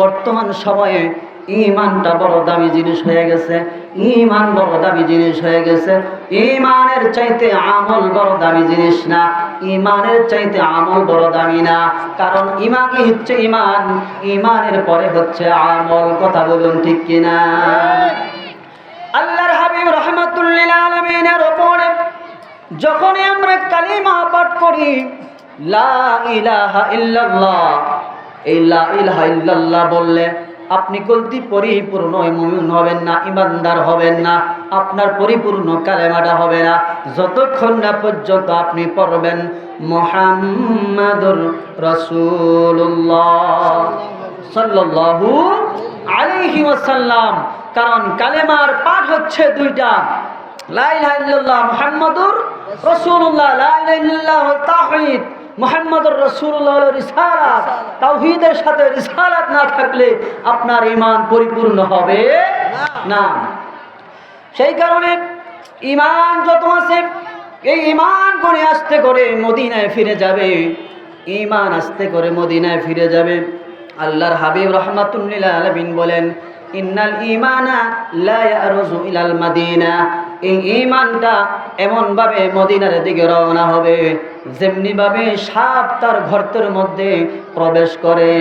বর্তমান সময়ে ইমানটা বড় দামি জিনিস হয়ে গেছে। ইমান বড় দামি জিনিস হয়ে গেছে। ইমানের চাইতে আমল বড় দামি জিনিস না। ইমানের চাইতে আমল বড় দামি না। কারণ ইমানই হচ্ছে ইমান ইমানের পরে হচ্ছে আমল। কথা বলুন ঠিক কিনা? আল্লাহর হাবিব রহমাতুল্লিল আলমিনের ওপরে যখনই আমরা কালিমা পাঠ করি, লা ইলাহা ইল্লাল্লাহ এই লা ইলাহা বললে, আপনি কলতি পরিপূর্ণ মুমিন হবেন না, ইমানদার হবেন না, আপনার পরিপূর্ণ কালেমাটা হবে না। যতক্ষণ না পর্যন্ত আপনি পড়বেন মোহাম্মদুর রসুল্লাহ সাল্লাল্লাহু আলাইহি ওয়াসাল্লাম। কারণ কালেমার পাঠ হচ্ছে দুইটা। লা ইলাহা ইল্লাল্লাহ মুহাম্মাদুর রাসূলুল্লাহ, লা ইলাহা ইল্লাল্লাহ তাওহীদ। মুহাম্মাদুর রাসূলুল্লাহ হলো রিসালাত। তাওহীদের সাথে রিসালাত না থাকলে আপনার ইমান পরিপূর্ণ হবে না। সেই কারণে ইমান যত আছে, এই ইমান করে আস্তে করে মদিনায় ফিরে যাবে। ইমান আস্তে করে মদিনায় ফিরে যাবে। আল্লাহর হাবিব রহমাতুল্লিল আলমিন বলেন ইন্নাল ইমানা লা ইয়ারুজু ইলাল মাদিনা। এই ইমানটা এমনভাবে মদিনার দিকে রওনা হবে, যেমনিভাবে সাপ তার ঘরতের মধ্যে প্রবেশ করে।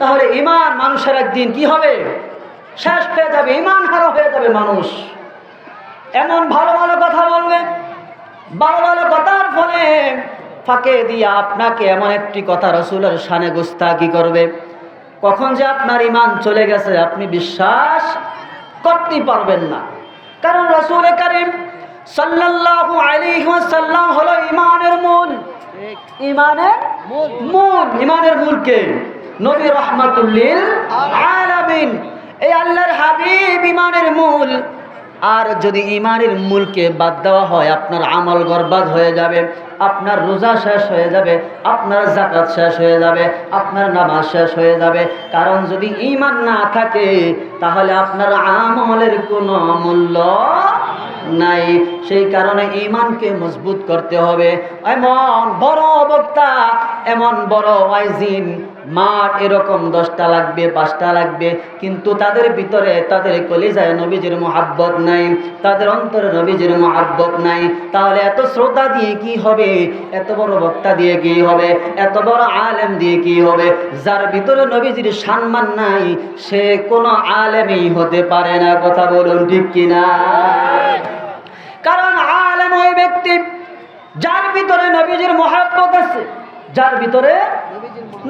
তাহলে ইমান মানুষের একদিন কি হবে? শেষ হয়ে যাবে ইমান হারা হয়ে যাবে মানুষ। এমন ভালো ভালো কথা বলবে, ভালো ভালো কথার ফলে ফাঁকে দিয়ে আপনাকে এমন একটি কথা রসুলের সানে গুস্তাকি করবে। কখন যে আপনার ইমান চলে গেছে, আপনি বিশ্বাস করতে পারবেন না। কারণ রসুল করিম সাল্লাল্লাহু আলাইহি ওয়াসাল্লাম হলো ইমানের মূল। ইমানের মূল। ইমানের মূল কে? নবী রহমাতুল্লিল আলামিন। এই আল্লাহর হাবিব ইমানের মূল। আর যদি ইমানের মূলকে বাদ দেওয়া হয়, আপনার আমল বরবাদ হয়ে যাবে, আপনার রোজা শেষ হয়ে যাবে, আপনার জাকাত শেষ হয়ে যাবে, আপনার নামাজ শেষ হয়ে যাবে। কারণ যদি ইমান না থাকে, তাহলে আপনার আমলের কোনো মূল্য নাই। সেই কারণে ইমানকে মজবুত করতে হবে। এমন বড় বক্তা, এমন বড় ওয়াইজিন মাঠ এরকম দশটা লাগবে, পাঁচটা লাগবে, কিন্তু তাদের ভিতরে তাদের কলিজায় নবীজির মোহাব্বত নাই, তাদের অন্তরে নবীজির মোহাব্বত নাই। তাহলে এত শ্রোতা দিয়ে কি হবে? এত বড় বক্তা দিয়ে কি হবে? এত বড় আলেম দিয়ে কি হবে? যার ভিতরে নবীজির সম্মান নাই, সে কোনো আলেমই হতে পারে না, কথা বলুন ঠিক কিনা? কারণ আলেম ওই ব্যক্তি যার ভিতরে নবীজির মহাব্বত আছে। যার ভিতরে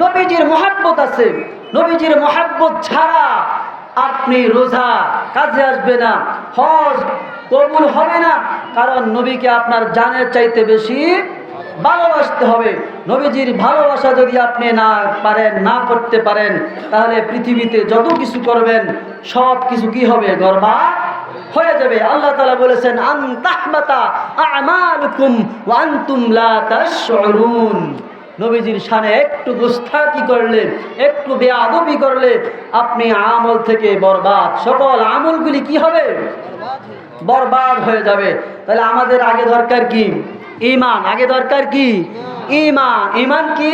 নবীজির মহাব্বত আছে। নবীজির মহাব্বত ছাড়া আপনি রোজা কাজে আসবে না, হজ কবুল হবে না, কারণ নবীকে আপনার জানের চাইতে বেশি ভালোবাসতে হবে। নবীজির ভালোবাসা যদি আপনি না পারেন, না করতে পারেন, তাহলে পৃথিবীতে যত কিছু করবেন, সব কিছু কি হবে? গর্বা হয়ে যাবে। আল্লাহ তালা বলেছেন আন্তাহমাতা আমালুকুম ওয়া আনতুম লা তাশউরুন। নবীজির সানে একটু গুস্তাকি করলে, একটু বেআদবি করলে, আপনি আমল থেকে বরবাদ। সকল আমলগুলি কি হবে? বরবাদ হয়ে যাবে। তাহলে আমাদের আগে দরকার কি? ইমান আগে দরকার কি? ইমান ইমান কি?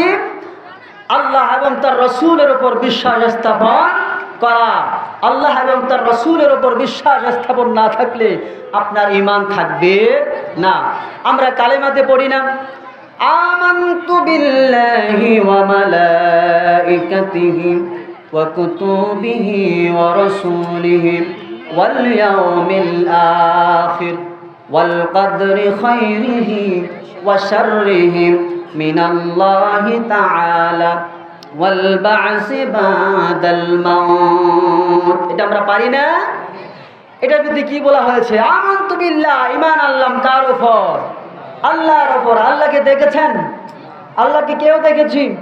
আল্লাহ এবং তার রসুলের উপর বিশ্বাস স্থাপন করা। আল্লাহ এবং তার রসুলের উপর বিশ্বাস স্থাপন না থাকলে আপনার ইমান থাকবে না। আমরা কালেমাতে পড়ি না। ওয়া রাসূলিহি ওয়াল ইয়াউমিল আখির ওয়াল কদরি খাইরিহি ওয়া শাররিহি মিনাল্লাহি তাআলা ওয়াল বা'সি বাদাল মাউত। এটা আমরা পারি না? এটার মধ্যে কি বলা হয়েছে? আমান্তু বিল্লাহ, ঈমান আনলাম কার উপর? আল্লাহর ওপর আল্লাহকে দেখেছেন? আল্লাহকে কেউ দেখেছি?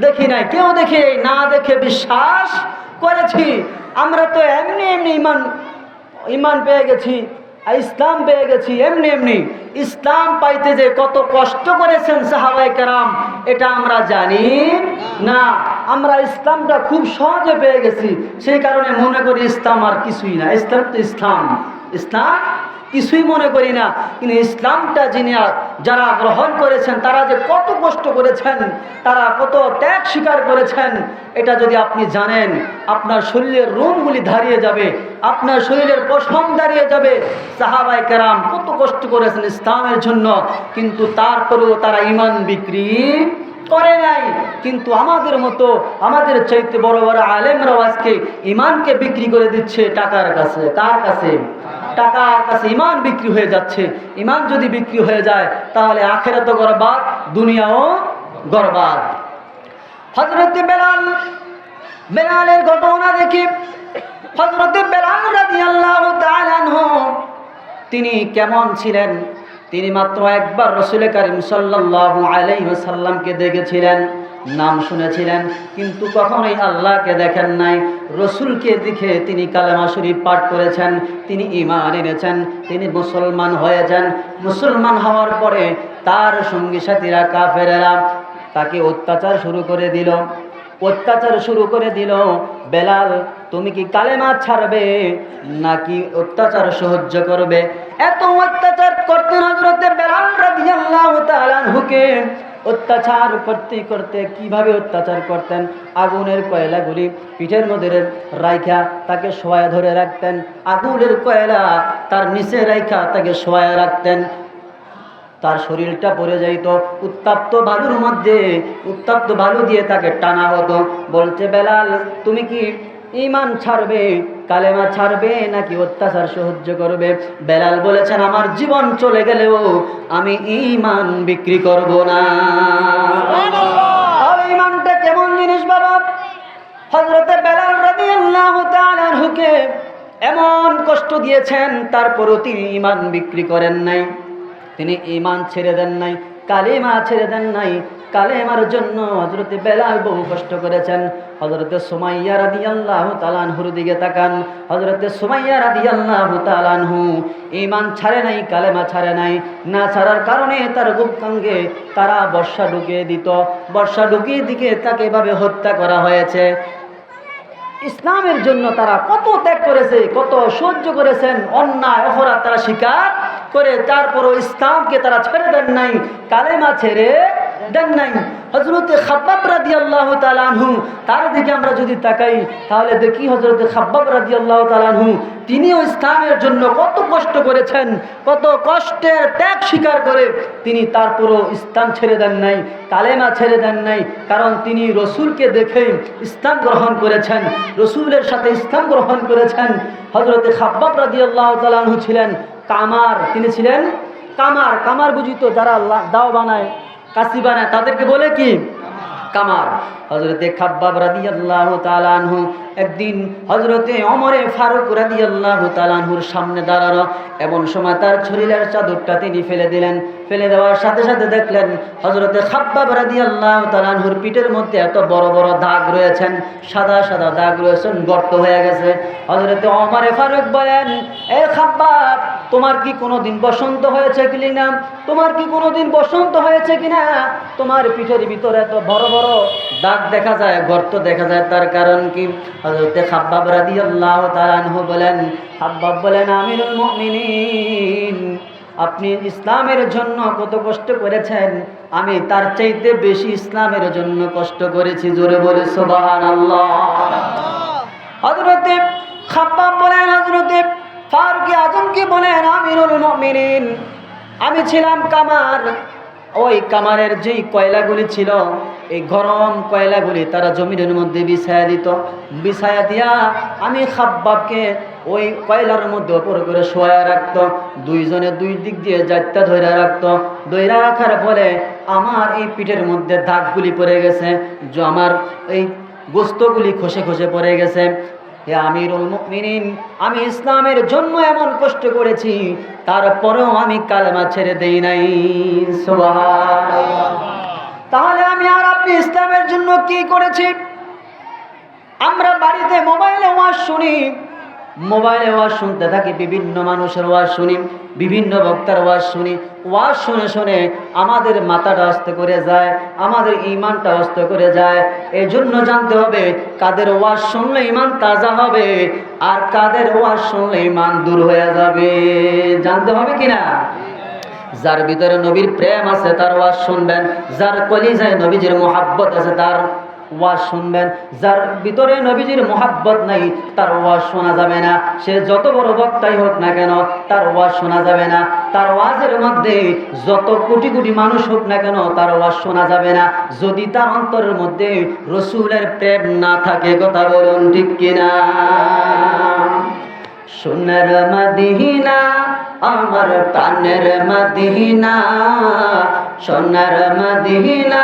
দেখি নাই। কেউ দেখে না দেখে বিশ্বাস করেছি। আমরা তো এমনি এমনি ইমান ইমান পেয়ে গেছি, ইসলাম পেয়ে গেছি, এমনি এমনি। ইসলাম পাইতে যে কত কষ্ট করেছেন সাহাবাই কারাম, এটা আমরা জানি না। আমরা ইসলামটা খুব সহজে পেয়ে গেছি। সেই কারণে মনে করি ইসলাম আর কিছুই না। ইসলাম তো ইসলাম। ইসলাম কিছুই মনে করি না। কিন্তু ইসলামটা যিনি যারা গ্রহণ করেছেন, তারা যে কত কষ্ট করেছেন, তারা কত ত্যাগ স্বীকার করেছেন, এটা যদি আপনি জানেন, আপনার শরীরের রোমগুলি দাঁড়িয়ে যাবে, আপনার শরীরের পশম দাঁড়িয়ে যাবে। সাহাবাই কেরাম কত কষ্ট করেছেন ইসলামের জন্য, কিন্তু তারপরেও তারা ইমান বিক্রি করে নাই। কিন্তু আমাদের মতো, আমাদের চাইতে বড় বড় আলেমরাও আজকে ইমানকে বিক্রি করে দিচ্ছে টাকার কাছে। কার কাছে? টাকার কাছে ইমান বিক্রি হয়ে যাচ্ছে। ইমান যদি বিক্রি হয়ে যায়, তাহলে আখেরাত গরবাদ, দুনিয়াও গরবাদ। হজরত বেলাল, বেলালের ঘটনা দেখি। হজরত বেলাল তাআলা আনহু, তিনি কেমন ছিলেন? তিনি মাত্র একবার রসুল করিম সাল্লাল্লাহু আলাইহি ওয়াসাল্লামকে দেখেছিলেন, নাম শুনেছিলেন, কিন্তু কখনোই আল্লাহকে দেখেন নাই। রসুলকে দেখে তিনি কালেমা শরীফ পাঠ করেছেন, তিনি ইমান এনেছেন, তিনি মুসলমান হয়েছেন। মুসলমান হওয়ার পরে তার সঙ্গী সাথীরা কাফেরেরা তাকে অত্যাচার শুরু করে দিল। অত্যাচার শুরু করে দিল। বেলাল, তুমি কি কালেমা ছাড়বে নাকি অত্যাচার সহ্য করবে? এত অত্যাচার করতে হজরতে বেলাল রাদিয়াল্লাহু আনহুকে। অত্যাচার করতে করতে কীভাবে অত্যাচার করতেন? আগুনের কয়লাগুলি পিঠের মধ্যে রাইখা তাকে শোয়া ধরে রাখতেন। আগুনের কয়লা তার নিচে রাইখা তাকে শোয়া রাখতেন। তার শরীরটা পড়ে যাইত। উত্তাপ্ত বালুর মধ্যে উত্তাপ্ত বালু দিয়ে তাকে টানা হতো। বলছে বেলাল তুমি কি ইমান ছাড়বে কালেমা ছাড়বে নাকি অত্যাচার সহ্য করবে? বেলাল বলেছেন আমার জীবন চলে গেলেও আমি ইমান বিক্রি করব না। ইমানটা কেমন জিনিস বাবা? হজরতে বেলাল রাদি আল্লাহ হুকে এমন কষ্ট দিয়েছেন তারপরও তিনি ইমান বিক্রি করেন নাই। তিনি ইমান ছেড়ে দেন নাই, কালেমা ছেড়ে দেন নাই। কালেমার জন্য হজরতে বেলাল বহু কষ্ট করেছেন। হজরতে সুমাইয়া রাদি আল্লাহ তালানহুর দিকে তাকান। হজরতে সুমাইয়া রাদি আল্লাহ তালানহু ইমান ছাড়ে নাই, কালেমা ছাড়ে নাই। না ছাড়ার কারণে তার গুপ্তাঙ্গে তারা বর্ষা ঢুকিয়ে দিত। বর্ষা ঢুকিয়ে দিকে তাকে এভাবে হত্যা করা হয়েছে। ইসলামের জন্য তারা কত ত্যাগ করেছে, কত সহ্য করেছেন, অন্যায়, অপরাধ তারা স্বীকার করে তারপরও ইসলামকে তারা ছেড়ে দেন নাই, কালেমা ছেড়ে দেন নাই। হজরতে খাব্বাব রাদি আল্লাহ তালানহু তার দিকে আমরা যদি তাকাই, তাহলে দেখি হজরতে খাব্বাব রাদি আল্লাহ তালানহু তিনিও ইসলামের জন্য কত কষ্ট করেছেন, কত কষ্টের ত্যাগ স্বীকার করে, তিনি তারপরও ইসলাম ছেড়ে দেন নাই, কালেমা ছেড়ে দেন নাই, কারণ তিনি রসুলকে দেখেই ইসলাম গ্রহণ করেছেন, রসুলের সাথে ইসলাম গ্রহণ করেছেন। হজরতে খাব্বাব রাদি আল্লাহ তালানহু ছিলেন কামার, তিনি ছিলেন কামার। কামার বুঝিত যারা দাও বানায়, কাশি বানায়, তাদেরকে বলে কি? কামার। হজরতে খাব্বাব রাদি আল্লাহ তালানহু একদিন হজরতে অমরে ফারুক রাদি আল্লাহ তালানহুর সামনে দাঁড়ানো এমন সময় তার শরীরের চাদরটা তিনি ফেলে দিলেন। ফেলে দেওয়ার সাথে সাথে দেখলেন হজরতে খাব্বাব রাদি আল্লাহ তালানহুর পিঠের মধ্যে এত বড় বড় দাগ রয়েছেন, সাদা সাদা দাগ রয়েছেন, গর্ত হয়ে গেছে। হজরতে অমরে ফারুক বলেন, এ খাব্বাব, তোমার কি কোনোদিন বসন্ত হয়েছে কি না? তোমার কি কোনোদিন বসন্ত হয়েছে কিনা তোমার পিঠের ভিতরে এত বড় বড় দাগ দেখা যায়, গর্ত দেখা যায়। তার কারণ কি? হজরতে খাব্বাব রাদি আল্লাহ তালানহু বলেন, খাব্বাব বলেন, আমিরুল মুমিনিন, আপনি ইসলামের জন্য কত কষ্ট করেছেন? আমি তার চাইতে বেশি ইসলামের জন্য কষ্ট করেছি। জোরে বলে সোবাহান আল্লাহ হজরতে খাব্বাব বলেন হজরতে ফারুকি আজমকে বলেন, আমিরুল মুমিনিন, আমি ছিলাম কামার। ওই কামারের যেই কয়লাগুলি ছিল এই গরম কয়লাগুলি তারা জমিনের মধ্যে বিছায়া দিত। বিছায়া দিয়া আমি খাব্বাবকে ওই কয়লার মধ্যে ওপর করে শোয়া রাখতো। দুইজনে দুই দিক দিয়ে যাত্রা ধরে রাখতো। ধরে রাখার ফলে আমার এই পিঠের মধ্যে দাগগুলি পড়ে গেছে। যে আমার এই গোস্তগুলি খসে খসে পড়ে গেছে। হে আমিরুল মুমিনিন, আমি ইসলামের জন্য এমন কষ্ট করেছি, তারপরেও আমি কালেমা ছেড়ে দেই নাই। সুবহানাল্লাহ। তাহলে আমি আপনি ইসলামের জন্য কি করেছি? আমরা বাড়িতে মোবাইলে ওয়াজ শুনি। মোবাইলে ওয়াজ শুনতে থাকি, বিভিন্ন মানুষের ওয়াজ শুনি, বিভিন্ন বক্তার ওয়াজ শুনি। ওয়াজ শুনে শুনে আমাদের মাথাটা অস্ত করে যায়, আমাদের ইমানটা অস্ত করে যায়। এই জন্য জানতে হবে, কাদের ওয়াজ শুনলে ইমান তাজা হবে, আর কাদের ওয়াজ শুনলে ইমান দূর হয়ে যাবে। জানতে হবে কিনা? যার ভিতরে নবীর প্রেম আছে, তার ওয়াজ শুনবেন। যার কলিজায় নবীজির মোহাব্বত আছে, তার ওয়াজ শুনবেন। যার ভিতরে নবীজির মোহাব্বত নাই, তার ওয়াজ শোনা যাবে না। সে যত বড় বক্তাই হোক না কেন, তার ওয়াজ শোনা যাবে না। তার ওয়াজের মধ্যে যত কোটি কোটি মানুষ হোক না কেন, তার ওয়াজ শোনা যাবে না। যদি তার অন্তরের মধ্যে রসুলের প্রেম না থাকে, কথা বলুন ঠিক কিনা? সোনার মদিনা, আমার প্রাণের মদিনা। সোনার মদিনা,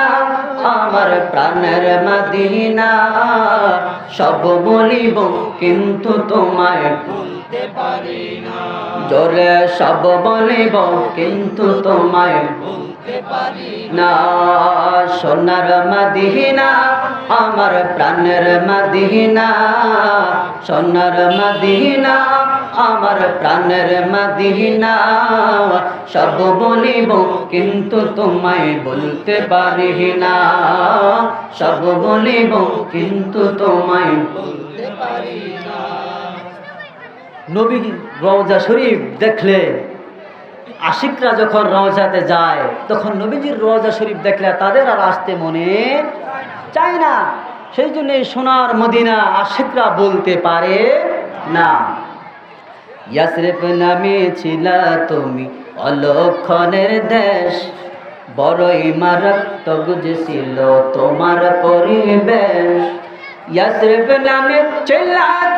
আমার প্রাণের মদিনা। সব বলিব, কিন্তু তোমায় বলতে পারি না। জোরে সব বলিব, কিন্তু তোমায় বলতে না, সোনার মদিনা, আমার প্রাণের মদিনা। সোনার মদিনা, আমার প্রাণের মদিনা। সব বলিব, কিন্তু তোমায় বলতে পারি না। সব বলিব, কিন্তু তোমায় বলতে পারি না। নবী রওজা শরীফ দেখলে আশিকরা যখন রওজাতে যায়, তখন নবীজির রওজা শরীফ দেখলে তাদের আর আসতে মনে চায় না। সেই জন্য সোনার মদিনা আশিকরা বলতে পারে না। ইয়াসরিফ তুমি অলক্ষণের দেশ, বড়ই মারাত্মক ছিল তোমার পরিবেশ। ইয়াসরিফ নামে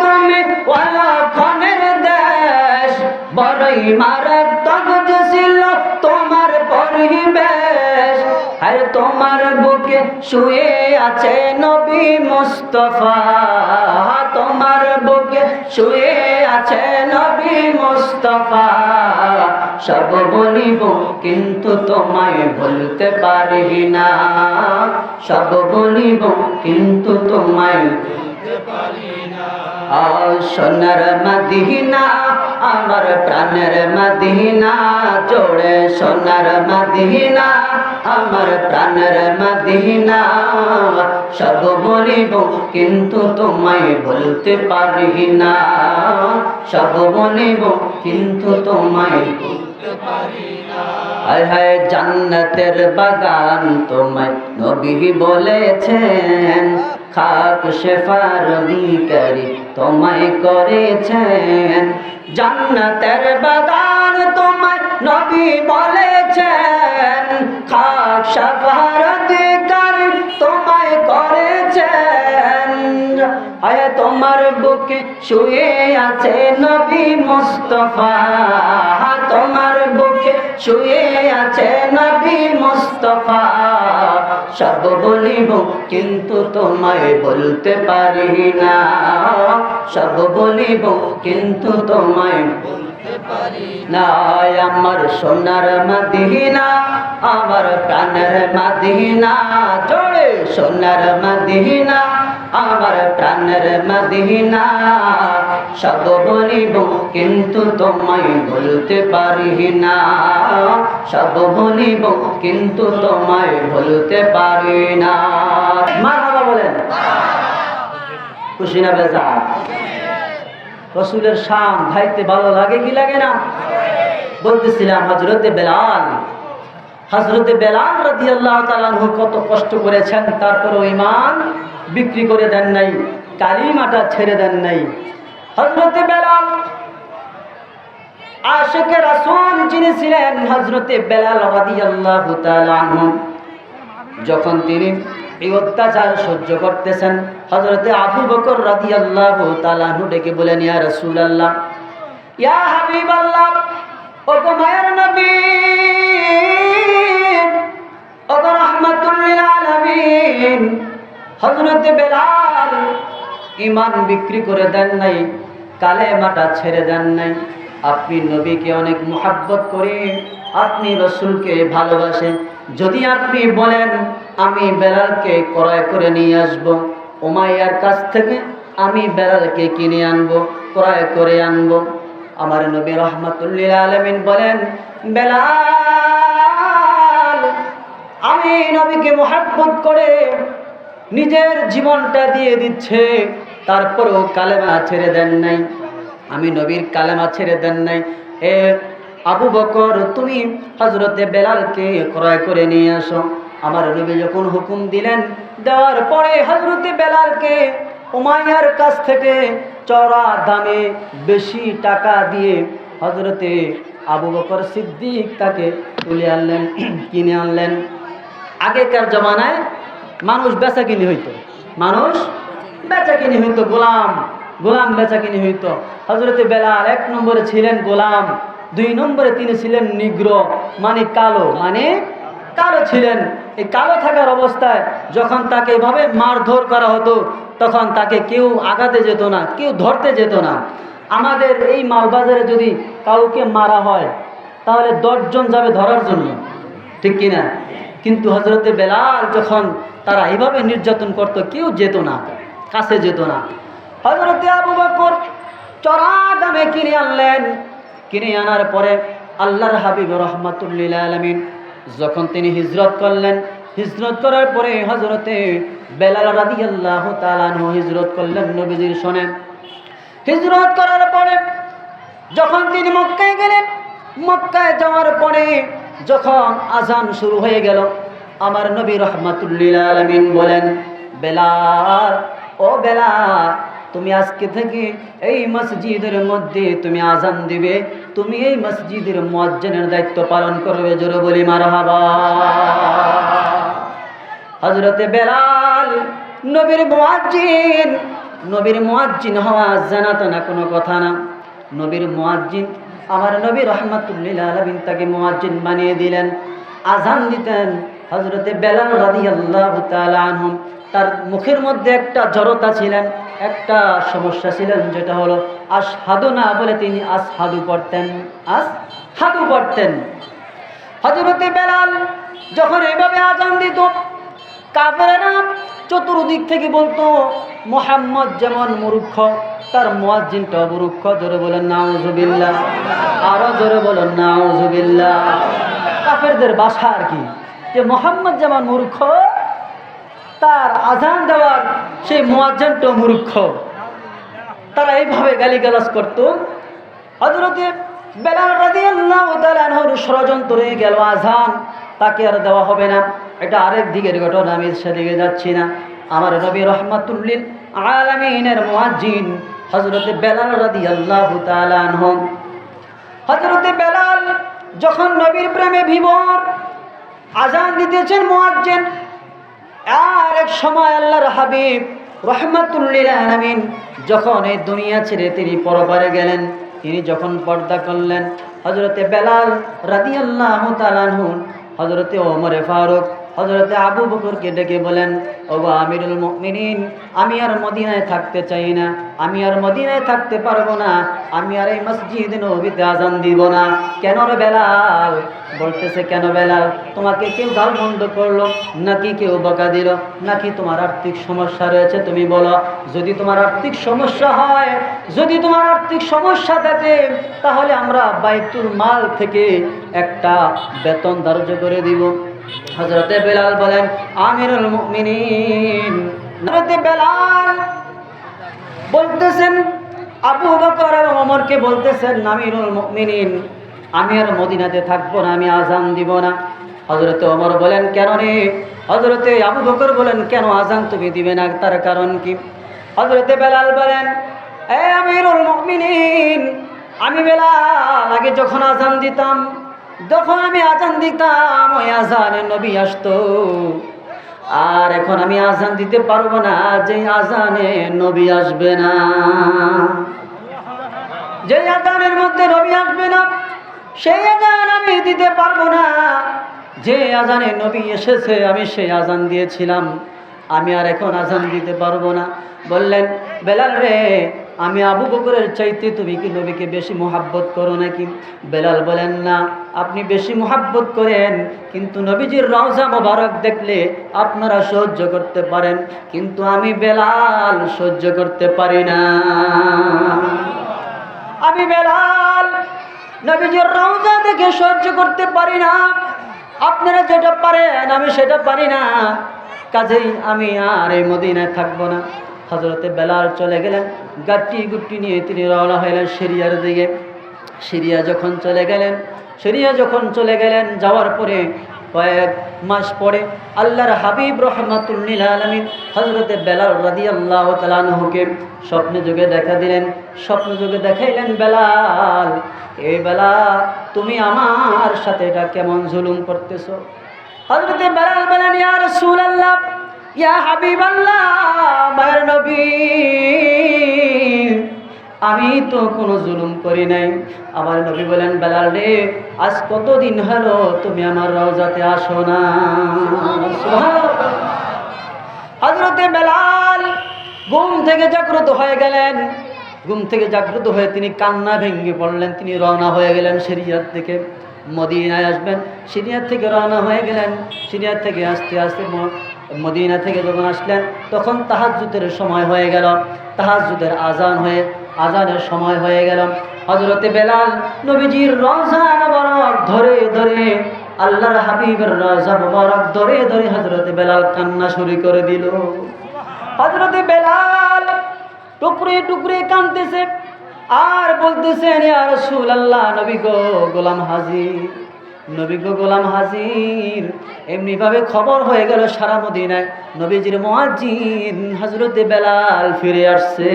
তুমি অলক্ষণের দেশ, বড়ই মারাত্মক তোমার পরিবেশ। আর তোমার বুকে শুয়ে আছে নবী মুস্তফা। তোমার বুকে শুয়ে আছে নবী মুস্তফা। সব বলিব, কিন্তু তোমায় বলতে পারি না। সব বলিব, কিন্তু তোমায় বলতে পারি সোনার মদিনা, আমার প্রাণের মদিনা জোড়ে সোনার মদিনা, আমার প্রাণের মদিনা। সব বলিব, কিন্তু তোমায় বলতে পারি না। সব বলিব, কিন্তু তোমায় বলতে পারি হায় হায় জান্নাতের বাগান তোমায় নবী বলেছেন, খাক শেফার দিকারি তোমায় করেছেন। জান্নাতের বাগান তোমায় নবী বলেছেন, খাক শেফার দিকারি তোমায় আয় তোমার বুকে শুয়ে আছে নবী মুস্তফা। তোমার বুকে শুয়ে আছে নবী মুস্তফা। সব বলিব কিন্তু তোমায় বলতে পারি না। সব বলিব কিন্তু তোমায় বলতে পারি না। আমার সোনার মদিনা, আমার প্রাণের মদিনা জোড়ে সোনার মদিনা। আমার প্রাণের মদিনা। সব বলিব কিন্তু তোমায় বলতে পারি না। সব বলিব কিন্তু তোমায় বলতে পারি না। মারহাবা বলেন। খুশি না বেজা রসুলের শান ভাইতে ভালো লাগে কি লাগে না? বলতেছিলাম হজরতে বেলাল। হজরতে বেলাল রাজি আল্লাহ তালানহু কত কষ্ট করেছেন, তারপরও ইমান বিক্রি করে দেন নাই, কালিমাটা ছেড়ে দেন নাই। হজরতে বেলাল আশেকে রাসূল যিনি ছিলেন হজরতে বেলাল রাজি আল্লাহ তালানহু যখন তিনি এই অত্যাচার সহ্য করতেছেন হজরতে আবু বকর রাজি আল্লাহ তালাহু ডেকে বলেন, ইয়া রসুল আল্লাহ ইয়া হাবিব আল্লাহ ও গো মায়ের নবী ও গো রহমাতুল্লিল আলামিন হজরতে বেলাল ইমান বিক্রি করে দেন নাই কালে মাটা ছেড়ে দেন নাই। আপনি নবীকে অনেক মোহাব্বত করে, আপনি রসুলকে ভালোবাসেন। যদি আপনি বলেন, আমি বেলালকে ক্রয় করে নিয়ে আসব ওমাইয়ার কাছ থেকে আমি বেলালকে কিনে আনব, ক্রয় করে আনব। আমার নবী রহমতুল্লিল আলমিন বলেন, বেলাল, আমি নবীকে মোহাব্বত করে নিজের জীবনটা দিয়ে দিচ্ছে। তারপরও কালেমা ছেড়ে দেন নাই। আমি নবীর কালেমা ছেড়ে দেন নাই। এ আবু বকর, তুমি হজরতে বেলালকে ক্রয় করে নিয়ে আসো। আমার নবী যখন হুকুম দিলেন, দেওয়ার পরে হজরতে বেলালকে উমাইয়ার কাছ থেকে চড়া দামে বেশি টাকা দিয়ে হজরতে আবু বকর সিদ্দিক তাকে তুলে আনলেন, কিনে আনলেন। আগেকার জমানায় মানুষ বেচা কিনি হইতো। মানুষ বেচা কিনি হইতো, গোলাম। গোলাম বেচা কিনি হইতো। হজরতে বেলাল এক নম্বরে ছিলেন গোলাম, দুই নম্বরে তিনি ছিলেন নিগ্র মানে কালো মানে কালো ছিলেন। এই কালো থাকার অবস্থায় যখন তাকে এভাবে মারধর করা হতো, তখন তাকে কেউ আগাতে যেত না, কেউ ধরতে যেত না। আমাদের এই মালবাজারে যদি কাউকে মারা হয়, তাহলে দশজন যাবে ধরার জন্য। ঠিক কিনা? কিন্তু হজরতে বেলাল যখন তারা এইভাবে নির্যাতন করত, কেউ যেত না, কাছে যেত না। হজরতে আবু বকর চড়া দামে কিনে আনলেন। কিনে আনার পরে আল্লাহর হাবিব রহমাতুল্লিল আলমিন যখন তিনি হিজরত করলেন, হিজরত করার পরে হজরতে বেলাল রাদি আল্লাহ তালানহ হিজরত করলেন নবীজির শোনেন হিজরত করার পরে যখন তিনি মক্কায় গেলেন, মক্কায় যাওয়ার পরে যখন আজান শুরু হয়ে গেল, আমার নবী রহমাতুল্লিল বলেন, বেলাল, ও বেলাল, তুমি আজকে থেকে এই মসজিদের মধ্যে তুমি আজান দিবে, তুমি এই মসজিদের মজ্জনের দায়িত্ব পালন করবে, জোরে বলি মার হজরতে বেলাল, নবীর মুয়াজ্জিন নবীর মুয়াজ্জিন হওয়া জানাতো না কোনো কথা না। নবীর মুয়াজ্জিন আমার নবী রহমাতুল্লিল তাকে মুয়াজ্জিন বানিয়ে দিলেন আজান দিতেন হজরতে বেলাল রাদি আল্লাহ আনহুম তার মুখের মধ্যে একটা জড়তা ছিলেন, একটা সমস্যা ছিলেন, যেটা হলো আস হাদু না বলে তিনি আস হাদু পড়তেন আস হাদু পড়তেন। হজরতে বেলাল যখন এইভাবে আজান দিত কাফেরা চতুর্দিক থেকে বলতো, মোহাম্মদ যেমন মূর্খ তার মোয়াজ্জিনটা মূর্খ জোরে বলেন, নাউজুবিল্লাহ। আরও জোরে বলেন, নাউজুবিল্লাহ। কাফেরদের বাসা আর কি? যে মোহাম্মদ যেমন মূর্খ, তার আজান দেওয়ার সেই মোয়াজ্জেনটা মূর্খ। তারা এইভাবে গালিগালাজ করত। হজরতে বেলাল রাদিয়াল্লাহু তাআলা আনহুর ষড়যন্ত্র গেল আজান। তাকে আর দেওয়া হবে না। এটা আরেক দিকের ঘটনা, আমি সেদিকে যাচ্ছি না। আমার নবী রহমাতুল্লিল আলামিনের মুয়াজ্জিন হজরতে বেলাল রাদিয়াল্লাহু তাআলা আনহু। হজরতে বেলাল যখন নবীর প্রেমে বিভোর আজান দিতেছেন মুয়াজ্জিন, আর এক সময় আল্লাহর হাবিব রহমাতুল্লিল আলামিন যখন এই দুনিয়া ছেড়ে তিনি পরপারে গেলেন, তিনি যখন পর্দা করলেন হজরতে বেলাল রাদি আল্লাহ তালানহুন হজরতে ওমরে ফারুক হজরতে আবু বকরকে ডেকে বলেন ও গো আমিরুল মুমিনিন, আমি আর মদিনায় থাকতে চাই না, আমি আর মদিনায় থাকতে পারব না, আমি আর এই মসজিদ নবীতে আজান দিব না। কেন রে বেলাল? বলতেছে, কেন বেলাল? তোমাকে কেউ গাল বন্ধ করল, নাকি কেউ বকা দিল, নাকি তোমার আর্থিক সমস্যা রয়েছে, তুমি বলো। যদি তোমার আর্থিক সমস্যা হয়, যদি তোমার আর্থিক সমস্যা থাকে, তাহলে আমরা বাইতুল মাল থেকে একটা বেতন ধার্য করে দিব। হজরতে বেলাল বলেন, আমিরুল মুমিনিন। হজরতে বেলাল বলতেছেন, আবু বকর ওমরকে বলতেছেন, আমিরুল মুমিনিন, আমি আর মদিনাতে থাকব না, আমি আজান দিব না। হজরতে ওমর বলেন, কেন রে? হজরতে আবু বকর বলেন, কেন আজান তুমি দিবে না? তার কারণ কি? হজরতে বেলাল বলেন, এ আমিরুল মুমিনিন, আমি বেলাল, আগে যখন আজান দিতাম যখন আমি আজান দিতাম, ওই আজানে নবী আসতো। আর এখন আমি আজান দিতে পারব না যে আজানে নবী আসবে না। যে আজানের মধ্যে নবী আসবে না, সেই আজান আমি দিতে পারব না। যে আজানে নবী এসেছে, আমি সেই আজান দিয়েছিলাম। আমি আর এখন আজান দিতে পারব না। বললেন, বেলাল রে আমি আবু বকরের চাইতে তুমি কি নবীকে বেশি মোহাব্বত করো নাকি? বেলাল বলেন, না, আপনি বেশি মোহাব্বত করেন, কিন্তু নবীজির রওজা মোবারক দেখলে আপনারা সহ্য করতে পারেন, কিন্তু আমি বেলাল সহ্য করতে পারি না। আমি বেলাল নবীজির রওজা দেখে সহ্য করতে পারি না। আপনারা যেটা পারেন, আমি সেটা পারি না। কাজেই আমি আর এই মদিনায় থাকব না। হজরতে বেলাল চলে গেলেন গাট্টি গুট্টি নিয়ে তিনি রওনা হইলেন সিরিয়ার দিকে। সিরিয়া যখন চলে গেলেন, সিরিয়া যখন চলে গেলেন, যাওয়ার পরে কয়েক মাস পরে আল্লাহর হাবিব রহমাতুল্লিল আলমিন হজরতে বেলাল রাদি আল্লাহ তালানহুকে স্বপ্নে যুগে দেখা দিলেন। স্বপ্ন যুগে দেখাইলেন, বেলাল এই বেলা তুমি আমার সাথে এটা কেমন জুলুম করতেছো? হজরতে বেলাল বলেন সুল রাসূলুল্লাহ ইয়া হাবিবাল্লাহ মায়ের নবী। আমি তো কোনো জুলুম করি নাই। আমার নবী বলেন, বেলাল রে, আজ কতদিন হলো তুমি আমার রওজাতে আসো না? হজরতে বেলাল ঘুম থেকে জাগ্রত হয়ে গেলেন। ঘুম থেকে জাগ্রত হয়ে তিনি কান্না ভেঙে পড়লেন। তিনি রওনা হয়ে গেলেন সিরিয়ার থেকে মদিনায় আসবেন। সিরিয়ার থেকে রওনা হয়ে গেলেন। সিরিয়ার থেকে আস্তে আস্তে মদিনা থেকে যখন আসলেন, তখন তাহাজ্জুদের সময় হয়ে গেল। তাহাজ্জুদের আজান হয়ে, আজানের সময় হয়ে গেল। হজরতে বেলাল নবীজির মোবারক ধরে ধরে, আল্লাহর হাবিবের রওজা মোবারক ধরে ধরে হজরতে বেলাল কান্না শুরু করে দিল। হজরতে বেলাল টুকরে টুকরে কাঁদতেছে আর বলতেছেন, ইয়া রাসূলুল্লাহ, নবী গো গোলাম হাজির নবী গো গোলাম হাজির। এমনিভাবে খবর হয়ে গেল সারা মদিনায়। নবীজির মুয়াজ্জিন হজরতে বেলাল ফিরে আসছে।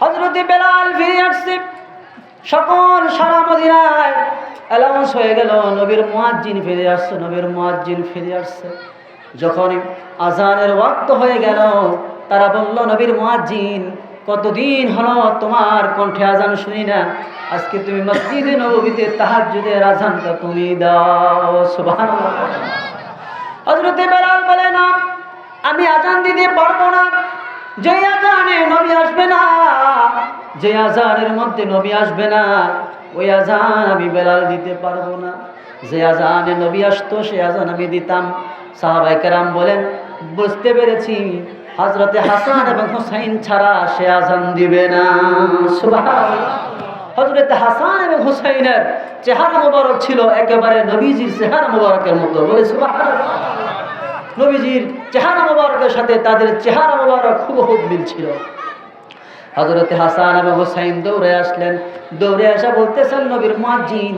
হজরতে বেলাল ফিরে আসছে। সকল সারা মদিনায় অ্যালাউন্স হয়ে গেল, নবীর মুয়াজ্জিন ফিরে আসছে, নবীর মুয়াজ্জিন ফিরে আসছে। যখন আজানের ওয়াক্ত হয়ে গেল, তারা বলল, নবীর মুয়াজ্জিন কতদিন হলো তোমার কণ্ঠে আজান শুনি না? আজকে তুমি মসজিদে নবীতে তাহার তাহাজ্জুদের আজানটা তুমি দাও। সুবহানাল্লাহ। হজরতে বলে, না, আমি আজান দিতে পারব না। যে আজানে নবী আসবে না, যে আজানের মধ্যে নবী আসবে না, ওই আজান আমি বেলাল দিতে পারব না। যে আজানে নবী আসতো, সে আজান আমি দিতাম। সাহাবাই কেরাম বলেন, বুঝতে পেরেছি। হজরতে হাসান এবং হুসাইন ছাড়া সে আজান দিবে না। হজরতে হাসান এবং হুসাইনের চেহারা মোবারক ছিল একেবারে নবীজির চেহারা মোবারকের মতো। বলে। নবীজির চেহারা মোবারকের সাথে তাদের চেহারা মোবারক খুব মিল ছিল হজরতে হাসান এবং হুসাইন দৌড়ে আসলেন। দৌড়ে আসা বলতেছেন, নবীর মাজিন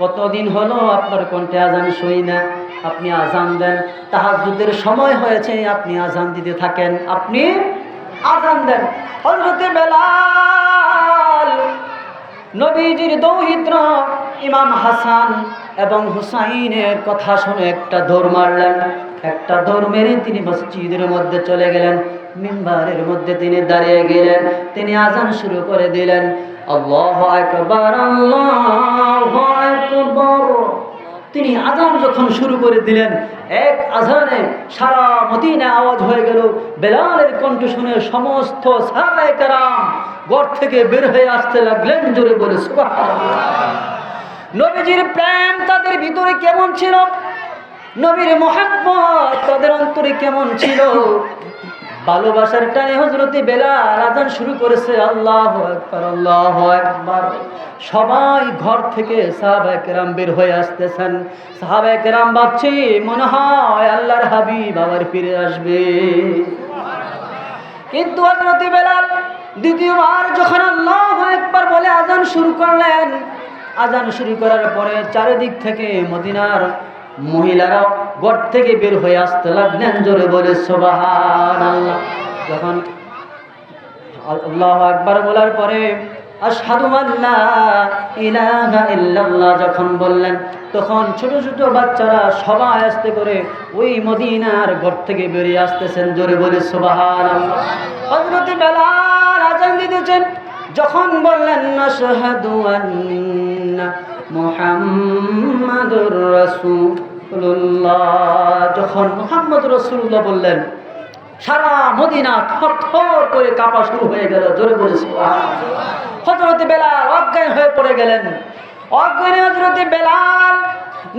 কতদিন হলো আপনার কণ্ঠে আজান শুই না? আপনি আজান দেন। তাহাজ্জুদের সময় হয়েছে, আপনি আজান দিতে থাকেন। আপনি আজান দেন। হজরতে বেলাল, নবীজির দৌহিত্র, ইমাম হাসান এবং হুসাইনের কথা শুনে একটা দৌড় মারলেন। একটা দৌড় মেরে তিনি মসজিদের মধ্যে চলে গেলেন। মিম্বারের মধ্যে তিনি দাঁড়িয়ে গেলেন। তিনি আজান শুরু করে দিলেন। আল্লাহ আকবার আল্লাহ আকবার। তিনি আজান যখন শুরু করে দিলেন, এক আজানে সারা মদিনা আওয়াজ হয়ে গেল। বেলালের কণ্ঠ শুনে সমস্ত সাহাবায়ে কেরাম ঘর থেকে বের হয়ে আসতে লাগলেন জোরে বলে নবীজির প্রেম তাদের ভিতরে কেমন ছিল? নবীর মহাব্বত তাদের অন্তরে কেমন ছিল? ভালোবাসার টানে হজরতে বেলাল আজান শুরু করেছে। আল্লাহ একবার আল্লাহ একবার সবাই ঘর থেকে সাহাবায়ে কেরাম বের হয়ে আসতেছেন। সাহাবায়ে কেরাম ভাবছে, মনে হয় আল্লাহর হাবিব আবার ফিরে আসবে। কিন্তু হজরতে বেলাল দ্বিতীয়বার যখন আল্লাহ একবার বলে আজান শুরু করলেন, আজান শুরু করার পরে চারিদিক থেকে মদিনার মহিলারাও ঘর থেকে বের হয়ে আসতে লাগলেন, জোরে বলে সোবাহান আল্লাহ যখন আল্লাহ একবার বলার পরে যখন বললেন, তখন ছোট ছোট বাচ্চারা সবাই আসতে করে ওই মদিনার ঘর থেকে বেরিয়ে আসতেছেন, জোরে বলে আজান দিতেছেন, যখন বললেন মুহাম্মাদুর রাসূলুল্লাহ। যখন মুহাম্মদ রাসূলুল্লাহ বললেন, সারা মদিনা থর করে কাঁপা শুরু হয়ে গেল, জোরে বলেছি হজরতে বেলাল অজ্ঞান হয়ে পড়ে গেলেন। অজ্ঞানে হজরতে বেলাল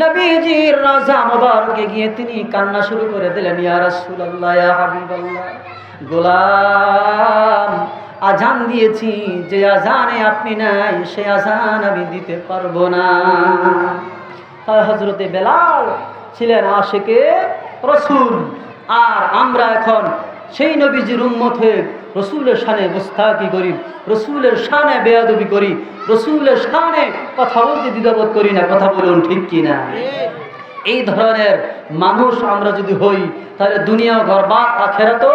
নবীজির রাজা মোবারকে গিয়ে তিনি কান্না শুরু করে দিলেন, ইয়া রাসূলুল্লাহ, ইয়া হাবিবাল্লাহ, গোলাম আজান দিয়েছি, যে আজানে আপনি নাই, সে আজান আমি দিতে পারব না। তাই হজরতে বেলাল ছিলেন আশেকে রসুল, আর আমরা এখন সেই নবীজির উম্মত হয়ে রসুলের শানে গোস্তাকি করি, রসুলের শানে বেয়াদবি করি, রসুলের শানে কথা বলতে দ্বিধাবোধ করি না, কথা বলুন ঠিক কি না এই ধরনের মানুষ আমরা যদি হই, তাহলে দুনিয়া গর্বাত আখেরা তো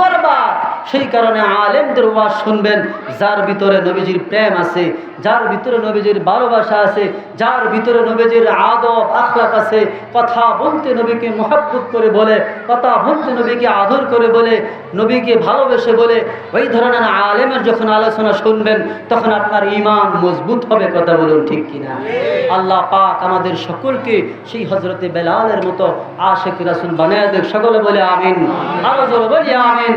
গর্বাত। সেই কারণে আলেমদের ওয়াজ শুনবেন, যার ভিতরে নবীজির প্রেম আছে, যার ভিতরে নবীজির ভালোবাসা আছে, যার ভিতরে নবীজির আদব, আখলাক আছে, কথা বলতে নবীকে মহাব্বত করে বলে, কথা বলতে নবীকে আদর করে বলে, নবীকে ভালোবেসে বলে, ওই ধরনের আলেমের যখন আলোচনা শুনবেন, তখন আপনার ইমান মজবুত হবে, কথা বলুন ঠিক কিনা? আল্লাহ পাক আমাদের সকলকে সেই হজরতে বেলালের মতো আশেখ রাসুল বানায় দেখ, সকলে বলে আমিন, আরও বলি আমিন।